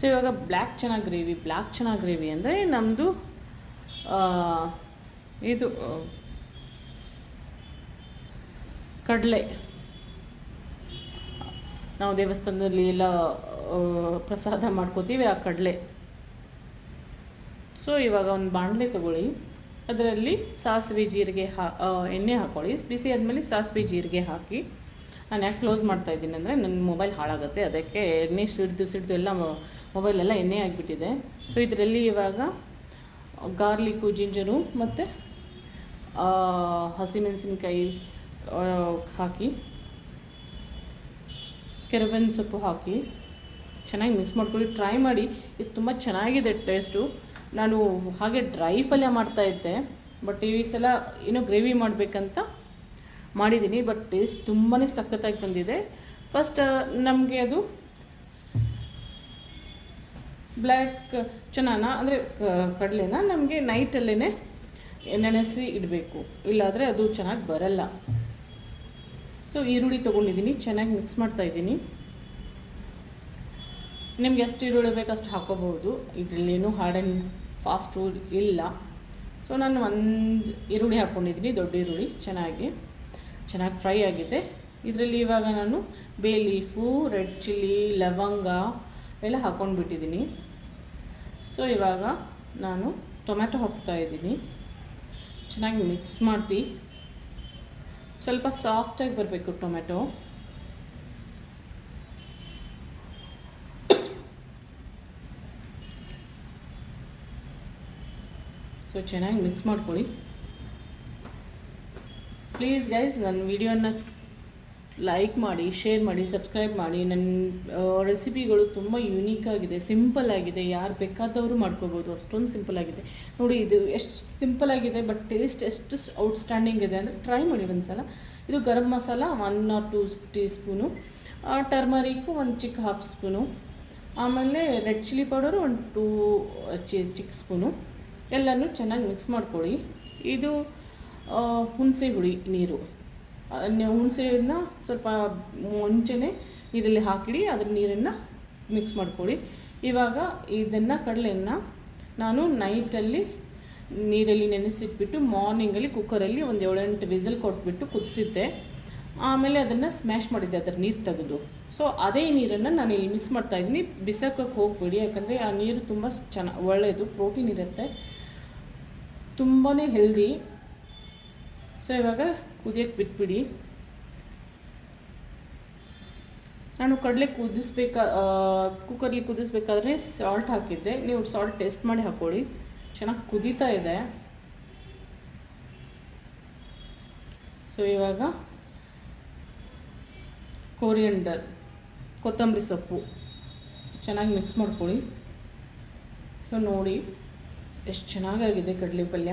So ಇವಾಗ black ಚೆನ್ನಾಗಿ gravy black ಚೆನ್ನಾಗಿ ಗ್ರೇವಿ ಅಂದರೆ ನಮ್ಮದು ಇದು ಕಡಲೆ. ನಾವು ದೇವಸ್ಥಾನದಲ್ಲಿ ಎಲ್ಲ ಪ್ರಸಾದ ಮಾಡ್ಕೋತೀವಿ ಆ ಕಡಲೆ. ಸೊ ಇವಾಗ ಒಂದು ಬಾಣಲೆ ತಗೊಳ್ಳಿ. ಅದರಲ್ಲಿ ಸಾಸಿವೆ ಜೀರಿಗೆ ಹಾ ಎಣ್ಣೆ ಹಾಕ್ಕೊಳ್ಳಿ ಬಿಸಿ ಆದಮೇಲೆ ಸಾಸಿವೆ ಜೀರಿಗೆ ಹಾಕಿ. ನಾನು ಯಾಕೆ ಕ್ಲೋಸ್ ಮಾಡ್ತಾ ಇದ್ದೀನಿ ಅಂದರೆ ನನ್ನ ಮೊಬೈಲ್ ಹಾಳಾಗುತ್ತೆ, ಅದಕ್ಕೆ ಎಣ್ಣೆ ಸಿಡ್ದು ಸಿಡ್ದು ಎಲ್ಲ ಮೊಬೈಲೆಲ್ಲ ಎಣ್ಣೆ ಆಗಿಬಿಟ್ಟಿದೆ. ಸೊ ಇದರಲ್ಲಿ ಇವಾಗ ಗಾರ್ಲಿಕ್ಕು, ಜಿಂಜರು ಮತ್ತು ಹಸಿಮೆಣಸಿನ್ಕಾಯಿ ಹಾಕಿ, ಕೆರಬೇವಿನ ಸೊಪ್ಪು ಹಾಕಿ ಚೆನ್ನಾಗಿ ಮಿಕ್ಸ್ ಮಾಡ್ಕೊಳ್ಳಿ. ಟ್ರೈ ಮಾಡಿ, ಇದು ತುಂಬ ಚೆನ್ನಾಗಿದೆ ಟೇಸ್ಟು ನಾನು ಹಾಗೆ ಡ್ರೈ ಪಲ್ಯ ಮಾಡ್ತಾ ಇದ್ದೆ ಬಟ್ ಈ ಸಲ ಏನೋ ಗ್ರೇವಿ ಮಾಡಬೇಕಂತ ಮಾಡಿದ್ದೀನಿ ಬಟ್ ಟೇಸ್ಟ್ ತುಂಬಾ ಸಖತ್ತಾಗಿ ಬಂದಿದೆ. ಫಸ್ಟ್ ನಮಗೆ ಅದು ಬ್ಲ್ಯಾಕ್ ಚೆನ್ನಾನ ಅಂದರೆ ಕಡಲೆನ ನಮಗೆ ನೈಟಲ್ಲೇ ನೆನೆಸಿ ಇಡಬೇಕು. ಇಲ್ಲಾದರೆ ಅದು ಚೆನ್ನಾಗಿ ಬರಲ್ಲ. ಸೊ ಈರುಳ್ಳಿ ತೊಗೊಂಡಿದ್ದೀನಿ ಚೆನ್ನಾಗಿ ಮಿಕ್ಸ್ ಮಾಡ್ತಾ ಇದ್ದೀನಿ. ನಿಮ್ಗೆ ಎಷ್ಟು ಈರುಳ್ಳಿ ಬೇಕು ಅಷ್ಟು ಹಾಕೋಬಹುದು. ಇದರಲ್ಲಿ ಏನು ಹಾರ್ಡ್ ಆ್ಯಂಡ್ ಫಾಸ್ಟ್ ಇಲ್ಲ. ಸೊ ನಾನು ಒಂದು ಈರುಳ್ಳಿ ಹಾಕ್ಕೊಂಡಿದ್ದೀನಿ ದೊಡ್ಡ ಈರುಳ್ಳಿ, ಚೆನ್ನಾಗಿ. ಚೆನ್ನಾಗಿ ಫ್ರೈ ಆಗಿದೆ. ಇದರಲ್ಲಿ ಇವಾಗ ನಾನು ಬೇ ಲೀಫು, ರೆಡ್ ಚಿಲ್ಲಿ, ಲವಂಗ ಎಲ್ಲ ಹಾಕ್ಕೊಂಡ್ಬಿಟ್ಟಿದ್ದೀನಿ ಸೊ ಇವಾಗ ನಾನು ಟೊಮ್ಯಾಟೊ ಹಾಕ್ತಾ ಇದ್ದೀನಿ. ಚೆನ್ನಾಗಿ ಮಿಕ್ಸ್ ಮಾಡಿ ಸ್ವಲ್ಪ ಸಾಫ್ಟಾಗಿ ಬರಬೇಕು ಟೊಮೆಟೊ ಸೊ ಚೆನ್ನಾಗಿ ಮಿಕ್ಸ್ ಮಾಡ್ಕೊಳ್ಳಿ. ಪ್ಲೀಸ್ ಗೈಸ್ ನನ್ನ ವಿಡಿಯೋನ ಲೈಕ್ ಮಾಡಿ ಶೇರ್ ಮಾಡಿ ಸಬ್ಸ್ಕ್ರೈಬ್ ಮಾಡಿ. ನನ್ನ ರೆಸಿಪಿಗಳು ತುಂಬ ಯುನೀಕ್ ಆಗಿದೆ ಸಿಂಪಲ್ ಆಗಿದೆ. ಯಾರು ಬೇಕಾದವರು ಮಾಡ್ಕೋಬೋದು, ಅಷ್ಟೊಂದು ಸಿಂಪಲ್ ಆಗಿದೆ. ನೋಡಿ, ಇದು ಎಷ್ಟು ಸಿಂಪಲ್ ಆಗಿದೆ ಬಟ್ ಟೇಸ್ಟ್ ಎಷ್ಟು ಔಟ್ಸ್ಟ್ಯಾಂಡಿಂಗ್ ಇದೆ ಅಂದರೆ ಟ್ರೈ ಮಾಡಿ ಒಂದು ಸಲ ಇದು garam masala one or two teaspoon turmeric ಒಂದು ಚಿಕ್ಕ ಹಾಫ್ ಸ್ಪೂನು ಆಮೇಲೆ ರೆಡ್ ಚಿಲ್ಲಿ ಪೌಡರು ಒಂದು ಟೂ ಚಿ ಚಿಕ್ಕ ಸ್ಪೂನು ಎಲ್ಲನೂ ಚೆನ್ನಾಗಿ ಮಿಕ್ಸ್ ಮಾಡ್ಕೊಳ್ಳಿ. ಇದು ಹುಣಸೆ ಹುಳಿ ನೀರು. ಹುಣಸೆಯನ್ನು ಸ್ವಲ್ಪ ಮುಂಚೆನೆ ನೀರಲ್ಲಿ ಹಾಕಿಡಿ, ಅದ್ರ ನೀರನ್ನು ಮಿಕ್ಸ್ ಮಾಡ್ಕೊಳ್ಳಿ. ಇವಾಗ ಇದನ್ನು ಕಡಲೆಯನ್ನು ನಾನು ನೈಟಲ್ಲಿ ನೀರಲ್ಲಿ ನೆನೆಸಿಟ್ಬಿಟ್ಟು ಮಾರ್ನಿಂಗಲ್ಲಿ ಕುಕ್ಕರಲ್ಲಿ ಒಂದು ಏಳೆಂಟು ವಿಸಲ್ ಕೊಟ್ಬಿಟ್ಟು ಕುದಿಸಿದ್ದೆ. ಆಮೇಲೆ ಅದನ್ನು ಸ್ಮ್ಯಾಶ್ ಮಾಡಿದ್ದೆ, ಅದರ ನೀರು ತೆಗೆದು. ಸೊ ಅದೇ ನೀರನ್ನು ನಾನು ಇಲ್ಲಿ ಮಿಕ್ಸ್ ಮಾಡ್ತಾ ಇದ್ದೀನಿ. ಬಿಸಾಕೋಕ್ಕೆ ಹೋಗ್ಬೇಡಿ, ಯಾಕಂದರೆ ಆ ನೀರು ತುಂಬ ಚೆನ್ನ ಒಳ್ಳೆಯದು ಪ್ರೋಟೀನ್ ಇರುತ್ತೆ. ತುಂಬಾ ಹೆಲ್ದಿ ಸೊ ಇವಾಗ ಕುದಿಯೋಕ್ಕೆ ಬಿಟ್ಬಿಡಿ. ನಾನು ಕಡಲೆ ಕುದಿಸ್ಬೇಕಾ ಕುಕ್ಕರ್ಲಿ ಕುದಿಸ್ಬೇಕಾದ್ರೆ ಸಾಲ್ಟ್ ಹಾಕಿದ್ದೆ. ನೀವು ಸಾಲ್ಟ್ ಟೇಸ್ಟ್ ಮಾಡಿ ಹಾಕ್ಕೊಳ್ಳಿ ಚೆನ್ನಾಗಿ ಕುದೀತಾ ಇದೆ. ಸೊ ಇವಾಗ ಕೋರಿಯಂಡರ್ ಕೊತ್ತಂಬರಿ ಸೊಪ್ಪು. ಚೆನ್ನಾಗಿ ಮಿಕ್ಸ್ ಮಾಡ್ಕೊಳ್ಳಿ. ಸೊ ನೋಡಿ, ಎಷ್ಟು ಚೆನ್ನಾಗಾಗಿದೆ ಕಡಲೆ ಪಲ್ಯ.